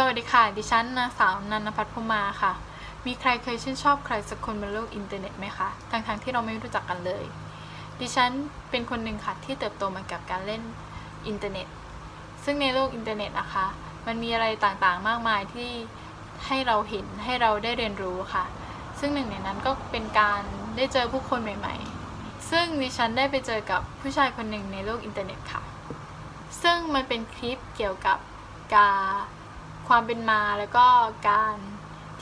สวัสดีค่ะ ดิฉันนางสาวนันพัฒน์พมาค่ะ มีใครเคยชื่นชอบใครสักคนบนโลกอินเทอร์เน็ตไหมคะ ทั้งๆทที่เราไม่รู้จักกันเลย ดิฉันเป็นคนหนึ่งค่ะที่เติบโตมากับการเล่นอินเทอร์เน็ต ซึ่งในโลกอินเทอร์เน็ตนะคะ มันมีอะไรต่างๆ มากมายที่ให้เราเห็นให้เราได้เรียนรู้ค่ะ ซึ่งหนึ่งในนั้นก็เป็นการได้เจอผู้คนใหม่ ๆ ซึ่งดิฉันได้ไปเจอกับผู้ชายคนหนึ่งในโลกอินเทอร์เน็ตค่ะ ซึ่งมันเป็นคลิปเกี่ยวกับการ ความเป็นมาแล้วก็การ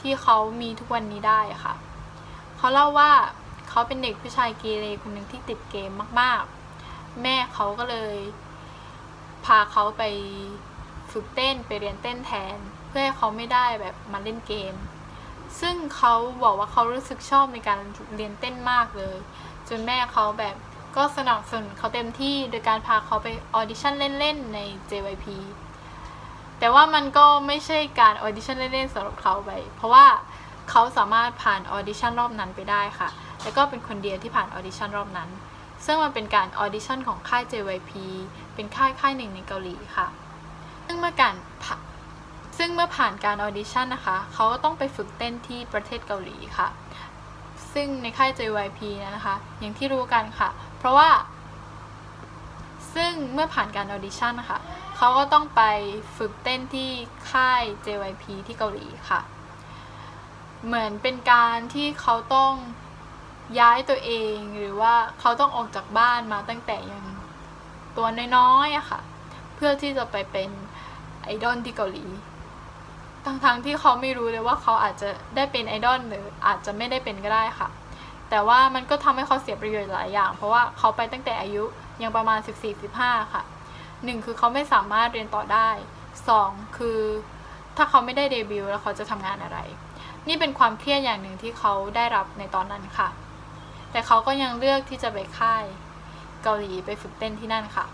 ที่เขามีทุกวันนี้ได้ค่ะ เขาเล่าว่าเขาเป็นเด็กผู้ชายเกเรคนหนึ่งที่ติดเกมมากๆ แม่เขาก็เลย พาเขาไปฝึกเต้นไปเรียนเต้นแทน เพื่อให้เขาไม่ได้แบบมาเล่นเกม ซึ่งเขาบอกว่าเขารู้สึกชอบในการเรียนเต้นมากเลย จนแม่เขาแบบก็สนับสนุนเขาเต็มที่โดยการพาเขาไปออดิชั่นเล่นๆใน JYP แต่ว่ามันก็ไม่ใช่การออดิชั่นเล่นๆสำหรับเขาไป เพราะว่าเขาสามารถผ่านออดิชั่นรอบนั้นไปได้ค่ะ แล้วก็เป็นคนเดียวที่ผ่านออดิชั่นรอบนั้น ซึ่งมันเป็นการออดิชั่นของค่าย JYP เป็นค่ายค่ายหนึ่งในเกาหลีค่ะ ซึ่งเมื่อการผ่าซึ่งเมื่อผ่านการออดิชั่นนะคะ เขาก็ต้องไปฝึกเต้นที่ประเทศเกาหลีค่ะ ซึ่งในค่าย JYP นะคะ อย่างที่รู้กันค่ะ เพราะว่า ซึ่งเมื่อผ่านการออดิชั่นนะคะเขาก็ต้องไปฝึกเต้นที่ค่าย JYP ที่เกาหลีค่ะ เหมือนเป็นการที่เขาต้องย้ายตัวเองหรือว่าเขาต้องออกจากบ้านมาตั้งแต่ยังตัวน้อยๆอะค่ะ เพื่อที่จะไปเป็นไอดอลที่เกาหลี ทั้งๆที่เขาไม่รู้เลยว่าเขาอาจจะได้เป็นไอดอลหรืออาจจะไม่ได้เป็นก็ได้ค่ะ แต่ว่ามันก็ทำให้เขาเสียประโยชน์หลายอย่าง เพราะว่าเขาไปตั้งแต่อายุ ยังประมาณ 14-15 ค่ะหนึ่งคือเขาไม่สามารถเรียนต่อได้สองคือถ้าเขาไม่ได้เดบิวต์แล้วเขาจะทำงานอะไร นี่เป็นความเครียดอย่างหนึ่งที่เขาได้รับในตอนนั้นค่ะ แต่เขาก็ยังเลือกที่จะไปค่ายเกาหลีไปฝึกเต้นที่นั่นค่ะ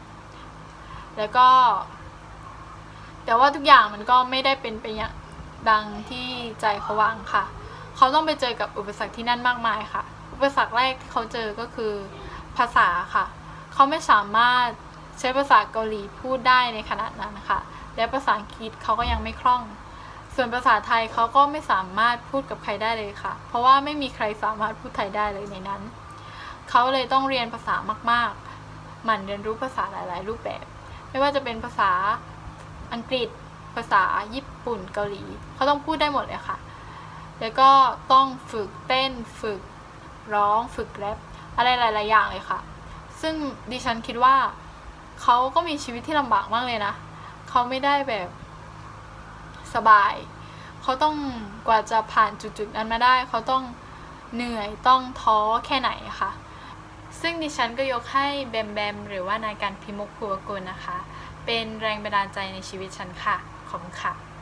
แล้วก็ แต่ว่าทุกอย่างมันก็ไม่ได้เป็นไปอย่างดังที่ใจเขาวังค่ะ เขาต้องไปเจอกับอุปสรรคที่นั่นมากมายค่ะ อุปสรรคแรกที่เขาเจอก็คือภาษาค่ะ เขาไม่สามารถใช้ภาษาเกาหลีพูดได้ในขณะนั้นค่ะ และภาษาอังกฤษเขาก็ยังไม่คล่อง ส่วนภาษาไทยเขาก็ไม่สามารถพูดกับใครได้เลยค่ะ เพราะว่าไม่มีใครสามารถพูดไทยได้เลยในนั้น เขาเลยต้องเรียนภาษามากๆ หมั่นเรียนรู้ภาษาหลาย ๆ รูปแบบ ไม่ว่าจะเป็นภาษาอังกฤษ ภาษาญี่ปุ่น เกาหลี เขาต้องพูดได้หมดเลยค่ะ แล้วก็ต้องฝึกเต้น ฝึกร้อง ฝึกแรปอะไรหลาย ๆ อย่างเลยค่ะ ซึ่งดิฉันคิดว่าเขาก็มีชีวิตที่ลำบากมากเลยนะเขาไม่ได้แบบสบาย เขาต้องกว่าจะผ่านจุดๆนั้นมาได้ เขาต้องเหนื่อยต้องท้อแค่ไหนค่ะ ซึ่งดิฉันก็ยกให้แบมแบมหรือว่านายการพิมุกภูวกุลนะคะ เป็นแรงบันดาลใจในชีวิตฉันค่ะ ขอบคุณค่ะ